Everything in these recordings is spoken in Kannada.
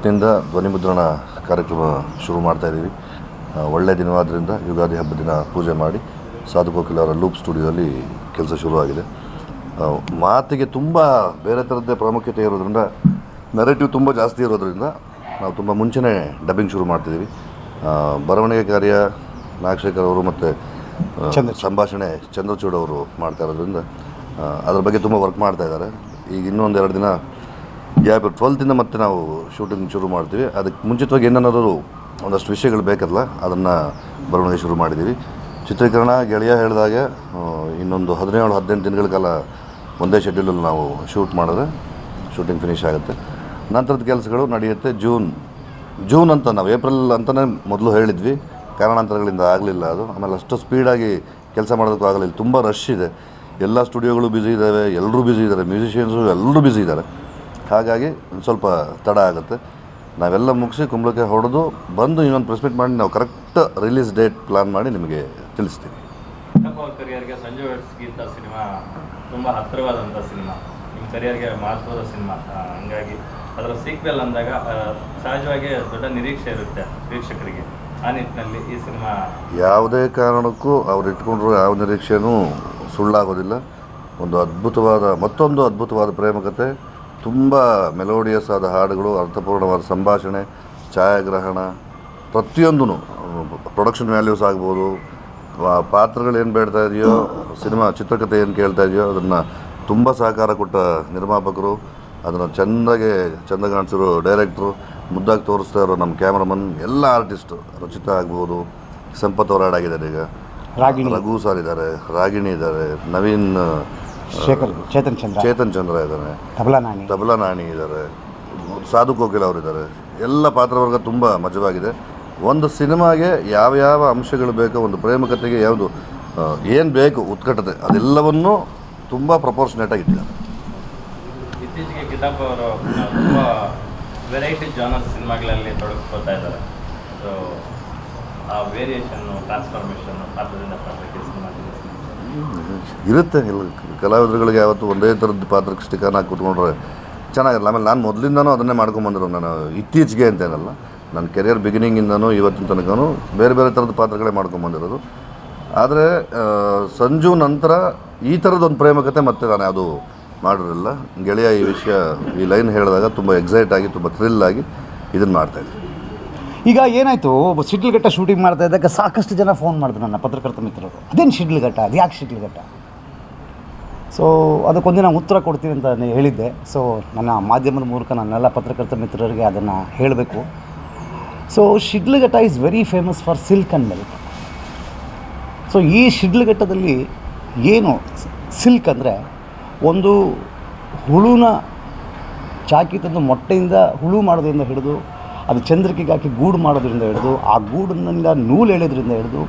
ಇವತ್ತಿನಿಂದ ಧ್ವನಿಮುದ್ರಣ ಕಾರ್ಯಕ್ರಮ ಶುರು ಮಾಡ್ತಾ ಇದ್ದೀವಿ. ಒಳ್ಳೆಯ ದಿನವಾದ್ದರಿಂದ ಯುಗಾದಿ ಹಬ್ಬದ ದಿನ ಪೂಜೆ ಮಾಡಿ ಸಾಧು ಕೋಕಿಲವರ ಲೂಪ್ ಸ್ಟುಡಿಯೋದಲ್ಲಿ ಕೆಲಸ ಶುರುವಾಗಿದೆ. ಮಾತಿಗೆ ತುಂಬ ಬೇರೆ ಥರದ್ದೇ ಪ್ರಾಮುಖ್ಯತೆ ಇರೋದ್ರಿಂದ ನೆರೆಟಿವ್ ತುಂಬ ಜಾಸ್ತಿ ಇರೋದ್ರಿಂದ ನಾವು ತುಂಬ ಮುಂಚೆನೇ ಡಬ್ಬಿಂಗ್ ಶುರು ಮಾಡ್ತಿದ್ದೀವಿ. ಬರವಣಿಗೆ ಕಾರ್ಯ ನಾಗಶೇಖರ್ ಅವರು ಮತ್ತು ಸಂಭಾಷಣೆ ಚಂದ್ರಚೂಡ್ ಅವರು ಮಾಡ್ತಾ ಇರೋದ್ರಿಂದ ಅದ್ರ ಬಗ್ಗೆ ತುಂಬ ವರ್ಕ್ ಮಾಡ್ತಾ ಇದ್ದಾರೆ. ಈಗ ಇನ್ನೊಂದು ಎರಡು ದಿನ ಗ್ಯಾಪ್ ಟ್ವೆಲ್ತಿಂದ ಮತ್ತೆ ನಾವು ಶೂಟಿಂಗ್ ಶುರು ಮಾಡ್ತೀವಿ. ಅದಕ್ಕೆ ಮುಂಚಿತವಾಗಿ ಏನನ್ನಾದರೂ ಒಂದಷ್ಟು ವಿಷಯಗಳು ಬೇಕಲ್ಲ, ಅದನ್ನು ಬರವಣಿಗೆ ಶುರು ಮಾಡಿದ್ದೀವಿ. ಚಿತ್ರೀಕರಣ, ಗೆಳೆಯ ಹೇಳಿದಾಗ ಇನ್ನೊಂದು ಹದಿನೇಳು, ಹದಿನೆಂಟು ದಿನಗಳ ಕಾಲ ಒಂದೇ ಶೆಡ್ಯೂಲಲ್ಲಿ ನಾವು ಶೂಟ್ ಮಾಡಿದ್ರೆ ಶೂಟಿಂಗ್ ಫಿನಿಶ್ ಆಗುತ್ತೆ. ನಂತರದ ಕೆಲಸಗಳು ನಡೆಯುತ್ತೆ. ಜೂನ್ ಜೂನ್ ಅಂತ ನಾವು ಏಪ್ರಿಲ್ ಅಂತಲೇ ಮೊದಲು ಹೇಳಿದ್ವಿ. ಕಾರಣಾಂತರಗಳಿಂದ ಆಗಲಿಲ್ಲ ಅದು. ಆಮೇಲೆ ಅಷ್ಟು ಸ್ಪೀಡಾಗಿ ಕೆಲಸ ಮಾಡೋದಕ್ಕೂ ಆಗಲಿಲ್ಲ. ತುಂಬ ರಶ್ ಇದೆ. ಎಲ್ಲ ಸ್ಟುಡಿಯೋಗಳು ಬ್ಯುಸಿ ಇದ್ದಾವೆ ಎಲ್ಲರೂ ಬ್ಯುಸಿ ಇದ್ದಾರೆ ಮ್ಯೂಸಿಷಿಯನ್ಸು ಎಲ್ಲರೂ ಬ್ಯುಸಿ ಇದ್ದಾರೆ ಹಾಗಾಗಿ ಸ್ವಲ್ಪ ತಡ ಆಗುತ್ತೆ. ನಾವೆಲ್ಲ ಮುಗಿಸಿ ಕುಂಬಳಕ್ಕೆ ಹೊಡೆದು ಬಂದು ಇನ್ನೊಂದು ಪ್ರೆಸ್ ಮೀಟ್ ಮಾಡಿ ನಾವು ಕರೆಕ್ಟ್ ರಿಲೀಸ್ ಡೇಟ್ ಪ್ಲಾನ್ ಮಾಡಿ ನಿಮಗೆ ತಿಳಿಸ್ತೀವಿ ಕರಿಯರ್ಗೆ ಸಂಜೆ ಗೀತ ಸಿನಿಮಾ ತುಂಬ ಹತ್ತಿರವಾದಂಥ ಸಿನಿಮಾ. ನಿಮ್ಮ ಕರಿಯರ್ಗೆ ಮಹತ್ವದ ಸಿನಿಮಾ. ಹಂಗಾಗಿ ಅದರ ಸೀಕ್ವೆಲ್ ಅಂದಾಗ ಸಹಜವಾಗಿ ದೊಡ್ಡ ನಿರೀಕ್ಷೆ ಇರುತ್ತೆ ವೀಕ್ಷಕರಿಗೆ. ಆ ನಿಟ್ಟಿನಲ್ಲಿ ಈ ಸಿನಿಮಾ ಯಾವುದೇ ಕಾರಣಕ್ಕೂ ಅವ್ರು ಇಟ್ಕೊಂಡ್ರು ಯಾವ ನಿರೀಕ್ಷೆನೂ ಸುಳ್ಳಾಗೋದಿಲ್ಲ. ಒಂದು ಅದ್ಭುತವಾದ ಮತ್ತೊಂದು ಅದ್ಭುತವಾದ ಪ್ರೇಮಕತೆ ತುಂಬ ಮೆಲೋಡಿಯಸ್ ಆದ ಹಾಡುಗಳು ಅರ್ಥಪೂರ್ಣವಾದ ಸಂಭಾಷಣೆ ಛಾಯಾಗ್ರಹಣ ಪ್ರತಿಯೊಂದೂ ಪ್ರೊಡಕ್ಷನ್ ವ್ಯಾಲ್ಯೂಸ್ ಆಗ್ಬೋದು ಏನು ಬೇಡ್ತಾ ಇದೆಯೋ ಸಿನಿಮಾ ಚಿತ್ರಕಥೆ ಏನು ಕೇಳ್ತಾ ಇದೆಯೋ ಅದನ್ನು ತುಂಬ ಸಹಕಾರ ಕೊಟ್ಟ ನಿರ್ಮಾಪಕರು ಅದನ್ನು ಚೆಂದಾಗೆ ಚೆಂದ ಕಾಣಿಸಿರೋ ಡೈರೆಕ್ಟ್ರು ಮುದ್ದಾಗಿ ತೋರಿಸ್ತಾ ಇರೋ ನಮ್ಮ ಕ್ಯಾಮ್ರಾಮನ್ ಎಲ್ಲ ಆರ್ಟಿಸ್ಟು ರಚಿತ ಆಗ್ಬೋದು ಸಂಪತ್ ಅವ್ರ ಹಾಡಾಗಿದ್ದಾರೆ ಈಗ. ರಾಗಿಣಿ. ರಘು ಸರ್ ಇದ್ದಾರೆ ರಾಗಿಣಿ ಇದ್ದಾರೆ ನವೀನ್ ಶೇಖರ್ ಚೇತನ್ ಚಂದ್ರ. ಚೇತನ್ ಚಂದ್ರ ಇದ್ದಾರೆ ತಬಲಾ ನಾಣಿ. ತಬಲಾ ನಾಣಿ ಇದ್ದಾರೆ ಸಾಧು ಕೋಕಿಲ್ ಅವರಿದ್ದಾರೆ ಎಲ್ಲ ಪಾತ್ರವರ್ಗ ತುಂಬ ಮಜವಾಗಿದೆ. ಒಂದು ಸಿನಿಮಾಗೆ ಯಾವ ಯಾವ ಅಂಶಗಳು ಬೇಕೋ ಒಂದು ಪ್ರೇಮಕತೆಗೆ ಯಾವುದು ಏನು ಬೇಕು ಉತ್ಕಟತೆ ಅದೆಲ್ಲವನ್ನೂ ತುಂಬ ಪ್ರಪೋರ್ಷನೇಟಾಗಿ ಇಟ್ಟಿದ್ದಾರೆ. ಇತ್ತೀಚೆಗೆ ಕಿತಾಬ್ ಅವರು ತುಂಬ ವೆರೈಟಿ ಜಾನರ್ ಸಿನಿಮಾಗಳಲ್ಲಿ ತೊಡಗಿಸ್ಕೊಳ್ತಾ ಇದ್ದಾರೆ. ಸೊ ಆ ವೇರಿಯೇಷನ್ನು ಟ್ರಾನ್ಸ್ಫಾರ್ಮೇಷನ್ನು ಪಾತ್ರದಿಂದ ಇರುತ್ತೆ. ಇಲ್ಲ ಕಲಾವಿದರುಗಳಿಗೆ ಯಾವತ್ತು ಒಂದೇ ಥರದ ಪಾತ್ರಕ್ಕೆ ಸ್ಟಿಕರ್ನ ಹಾಕಿ ಕೂತ್ಕೊಂಡ್ರೆ ಚೆನ್ನಾಗಿರಲ್ಲ. ಆಮೇಲೆ ನಾನು ಮೊದಲಿಂದನೂ ಅದನ್ನೇ ಮಾಡ್ಕೊಂಬಂದಿರೋ ನಾನು ಇತ್ತೀಚೆಗೆ ಅಂತೇನಲ್ಲ, ನನ್ನ ಕೆರಿಯರ್ ಬಿಗಿನಿಂಗಿಂದನೂ ಇವತ್ತಿನ ತನಕನೂ ಬೇರೆ ಬೇರೆ ಥರದ ಪಾತ್ರಗಳೇ ಮಾಡ್ಕೊಂಬಂದಿರೋದು ಆದರೆ ಸಂಜು ನಂತರ ಈ ಥರದೊಂದು ಪ್ರೇಮಕತೆ ಮತ್ತೆ ನಾನು ಯಾವುದು ಮಾಡಿರಲಿಲ್ಲ. ಗೆಳೆಯ ಈ ವಿಷಯ, ಈ ಲೈನ್ ಹೇಳಿದಾಗ ತುಂಬ ಎಕ್ಸೈಟ್ ಆಗಿ, ತುಂಬ ಥ್ರಿಲ್ ಆಗಿ ಇದನ್ನು ಮಾಡ್ತಾಯಿದ್ದೆ ಈಗ ಏನಾಯಿತು, ಒಬ್ಬ ಶಿಡ್ಲಘಟ್ಟ ಶೂಟಿಂಗ್ ಮಾಡ್ತಾ ಇದ್ದಾಗ ಸಾಕಷ್ಟು ಜನ ಫೋನ್ ಮಾಡಿದ್ರು ನನ್ನ ಪತ್ರಕರ್ತ ಮಿತ್ರರು. ಅದೇನು ಶಿಡ್ಲಘಟ್ಟ? ಅದು ಯಾಕೆ ಶಿಡ್ಲಘಟ್ಟ? ಸೊ ಅದಕ್ಕೊಂದಿನ ಉತ್ತರ ಕೊಡ್ತೀನಿ ಅಂತ ನಾನು ಹೇಳಿದ್ದೆ. ಸೊ ನನ್ನ ಮಾಧ್ಯಮದ ಮೂಲಕ ನನ್ನೆಲ್ಲ ಪತ್ರಕರ್ತ ಮಿತ್ರರಿಗೆ ಅದನ್ನು ಹೇಳಬೇಕು. So Shidlaghatta is very famous for silk and milk so ಈ ಶಿಡ್ಲಘಟ್ಟದಲ್ಲಿ ಏನು ಸಿಲ್ಕ್ ಅಂದರೆ, ಒಂದು ಹುಳುನ ಚಾಕಿ ತಂದು ಮೊಟ್ಟೆಯಿಂದ ಹುಳು ಮಾಡೋದ್ರಿಂದ ಹಿಡಿದು ಅದು ಚಂದ್ರಿಕೆಗೆ ಹಾಕಿ ಗೂಡು ಮಾಡೋದ್ರಿಂದ ಹಿಡಿದು ಆ ಗೂಡಿನಿಂದ ನೂಲು ಎಳೆಯೋದ್ರಿಂದ ಹಿಡಿದು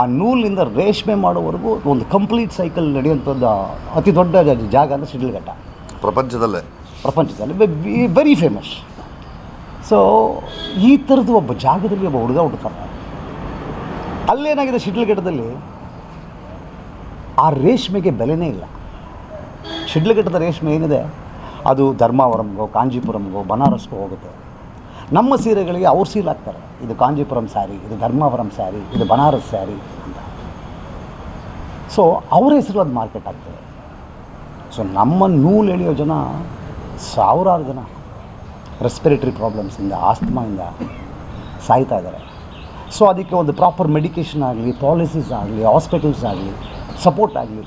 ಆ ನೂಲಿನಿಂದ ರೇಷ್ಮೆ ಮಾಡೋವರೆಗೂ ಒಂದು ಕಂಪ್ಲೀಟ್ ಸೈಕಲ್ ನಡೆಯುವಂಥದ್ದು ಅತಿ ದೊಡ್ಡ ಜಾಗ ಅಂದರೆ ಶಿಡ್ಲಘಟ್ಟ. ಪ್ರಪಂಚದಲ್ಲೇ? ಪ್ರಪಂಚದಲ್ಲಿ ವೆರಿ ಫೇಮಸ್ ಸೊ ಈ ಥರದ್ದು ಒಬ್ಬ ಜಾಗದಲ್ಲಿ ಒಬ್ಬ ಹುಡುಗ ಹುಡ್ತಾನೆ ಅಲ್ಲೇನಾಗಿದೆ ಶಿಡ್ಲಘಟ್ಟದಲ್ಲಿ? ಆ ರೇಷ್ಮೆಗೆ ಬೆಲೆನೇ ಇಲ್ಲ. ಶಿಡ್ಲಘಟ್ಟದ ರೇಷ್ಮೆ ಏನಿದೆ? ಅದು ಧರ್ಮಾವರಂಗೋ ಕಾಂಜೀಪುರಂಗೋ ಬನಾರಸ್ಗೋ ಹೋಗುತ್ತೆ. ನಮ್ಮ ಸೀರೆಗಳಿಗೆ ಅವ್ರ ಸೀಲ್ ಹಾಕ್ತಾರೆ. ಇದು ಕಾಂಜೀಪುರಂ ಸ್ಯಾರಿ, ಇದು ಧರ್ಮಾವರಂ ಸ್ಯಾರಿ, ಇದು ಬನಾರಸ್ ಸ್ಯಾರಿ ಅಂತ. ಸೊ ಅವ್ರ ಹೆಸರು ಅದು ಮಾರ್ಕೆಟ್ ಆಗ್ತದೆ. ಸೊ ನಮ್ಮ ನೂಲು ಎಳೆಯೋ ಜನ ಸಾವಿರಾರು ಜನ ರೆಸ್ಪಿರೇಟರಿ ಪ್ರಾಬ್ಲಮ್ಸಿಂದ ಆಸ್ತಮಾಯಿಂದ ಸಾಯ್ತಾ ಇದ್ದಾರೆ. ಸೊ ಅದಕ್ಕೆ ಒಂದು ಪ್ರಾಪರ್ ಮೆಡಿಕೇಷನ್ ಆಗಲಿ ಪಾಲಿಸೀಸ್ ಆಗಲಿ ಹಾಸ್ಪಿಟಲ್ಸ್ ಆಗಲಿ ಸಪೋರ್ಟ್ ಆಗಲಿ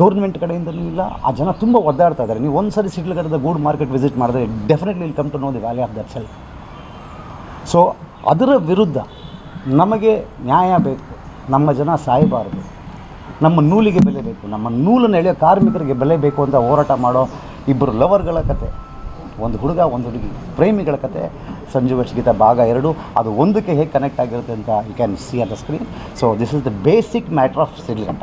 ಗೌರ್ಮೆಂಟ್ ಕಡೆಯಿಂದಲೂ ಇಲ್ಲ. ಆ ಜನ ತುಂಬ ಒದ್ದಾಡ್ತಾ ಇದ್ದಾರೆ. ನೀವು ಒಂದು ಸರಿ ಸಿಡ್ಲಗಡದ ಗೂಡ್ ಮಾರ್ಕೆಟ್ ವಿಸಿಟ್ ಮಾಡಿದ್ರೆ ಡೆಫಿನೆಟ್ಲಿ ಇಲ್ಲಿ come to know the value of that sell so ಅದರ ವಿರುದ್ಧ ನಮಗೆ ನ್ಯಾಯ ಬೇಕು. ನಮ್ಮ ಜನ ಸಾಯಬಾರದು. ನಮ್ಮ ನೂಲಿಗೆ ಬೆಲೆ ಬೇಕು. ನಮ್ಮ ನೂಲನ್ನು ಎಳೆಯೋ ಕಾರ್ಮಿಕರಿಗೆ ಬೆಲೆ ಬೇಕು ಅಂತ ಹೋರಾಟ ಮಾಡೋ ಇಬ್ಬರು ಲವರ್ಗಳ ಕತೆ, ಒಂದು ಹುಡುಗ, ಒಂದು ಹುಡುಗಿ, ಪ್ರೇಮಿಗಳ ಕತೆ, ಸಂಜು ವರ್ಷಗೀತ ಭಾಗ ಎರಡು. ಅದು ಒಂದಕ್ಕೆ ಹೇಗೆ ಕನೆಕ್ಟ್ ಆಗಿರುತ್ತೆ ಅಂತ you can see at the screen so this is the basic matter of Sidlaghatta